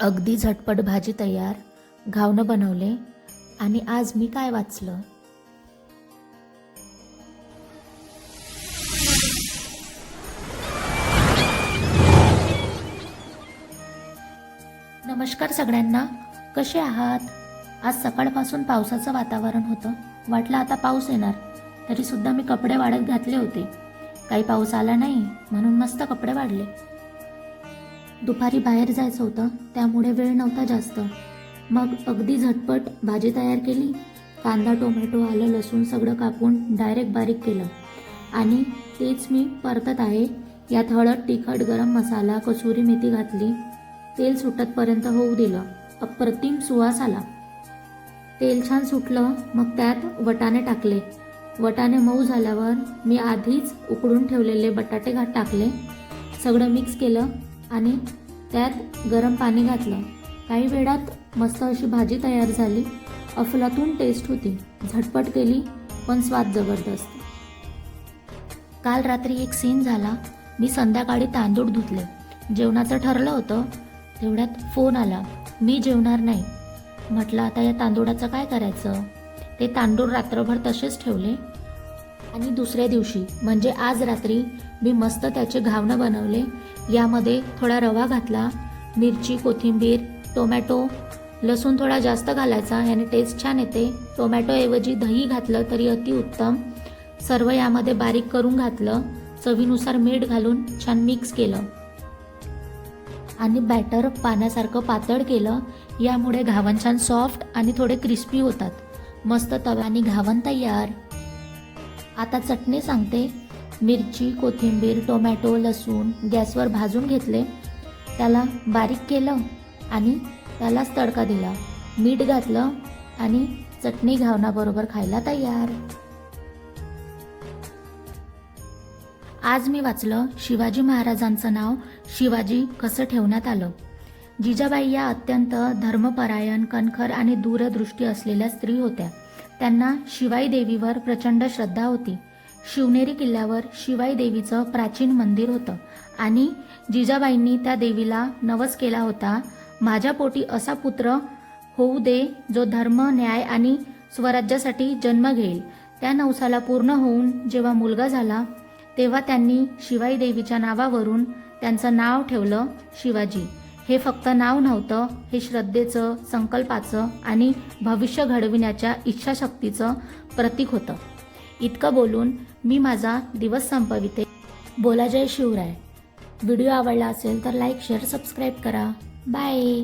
अगदी झटपट भाजी तयार घावनं बनवले आणि आज मी काय वाचलं? नमस्कार सगळ्यांना. कसे आहात? आज सकाळपासून पावसाचं वातावरण होतं. वाटलं आता पाऊस येणार. तरी सुद्धा मी कपडे वाढत घातले होते. काही पाऊस आला नाही म्हणून मस्त कपडे वाढले. दुपारी बाहेर जायचं होतं त्यामुळे वेळ नव्हता जास्त. मग अगदी झटपट भाजी तयार केली कांदा टोमॅटो आलं लसूण सगळं कापून डायरेक्ट बारीक केलं. आणि तेच मी परतत आहे यात हळद तिखट गरम मसाला कसुरी मेथी घातली. तेल सुटतपर्यंत होऊ दिलं. अप्रतिम सुवास आला. तेल छान सुटलं मग त्यात वटाणे टाकले. वटाणे मऊ झाल्यावर मी आधीच उकडून ठेवलेले बटाटे घात टाकले. सगळं मिक्स केलं आणि त्यात गरम पाणी घातलं. काही वेळात मस्त अशी भाजी तयार झाली. अफलातून टेस्ट होती. झटपट केली पण स्वाद जबरदस्त. काल रात्री एक सीन झाला. मी संध्याकाळी तांदूळ धुतले. जेवणाचं ठरलं होतं. तेवढ्यात फोन आला. मी जेवणार नाही. म्हटलं आता या तांदूळाचं काय करायचं? ते तांदूळ रात्रभर तसेच ठेवले. आणि दुसऱ्या दिवशी म्हणजे आज रात्री मी मस्त त्याचे घावणं बनवले. यामध्ये थोडा रवा घातला मिरची कोथिंबीर टोमॅटो लसूण थोडा जास्त घालायचा याने टेस्ट छान येते. टोमॅटोऐवजी दही घातलं तरी अतिउत्तम सर्व यामध्ये बारीक करून घातलं चवीनुसार मीठ घालून छान मिक्स केलं. आणि बॅटर पाण्यासारखं पातळ केलं यामुळे घावन छान सॉफ्ट आणि थोडे क्रिस्पी होतात. मस्त तव्याने घावन तयार. आता चटणी सांगते. मिरची कोथिंबीर टोमॅटो लसूण गॅसवर भाजून घेतले. त्याला बारीक केलं आणि त्यालाच तडका दिला. मीठ घातलं आणि चटणी घावनाबरोबर खायला तयार. आज मी वाचलं शिवाजी महाराजांचं नाव शिवाजी कसं ठेवण्यात आलं. जिजाबाई या अत्यंत धर्मपरायण कणखर आणि दूरदृष्टी असलेल्या स्त्री होत्या. त्यांना शिवाई देवीवर प्रचंड श्रद्धा होती. शिवनेरी किल्ल्यावर शिवाई देवीचं प्राचीन मंदिर होतं आणि जिजाबाईंनी त्या देवीला नवस केला होता. माझ्या पोटी असा पुत्र होऊ दे जो धर्म न्याय आणि स्वराज्यासाठी जन्म घेईल. त्या नवसाला पूर्ण होऊन जेव्हा मुलगा झाला तेव्हा त्यांनी शिवाई देवीच्या नावावरून त्यांचं नाव ठेवलं शिवाजी. हे फक्त नाव नव्हतं हे श्रद्धेचं संकल्पाचं आणि भविष्य घडविण्याच्या इच्छाशक्तीचं प्रतीक होतं. इतकं बोलून मी माझा दिवस संपविते. बोला जय शिवराय. व्हिडिओ आवडला असेल तर लाईक शेअर सबस्क्राईब करा. बाय.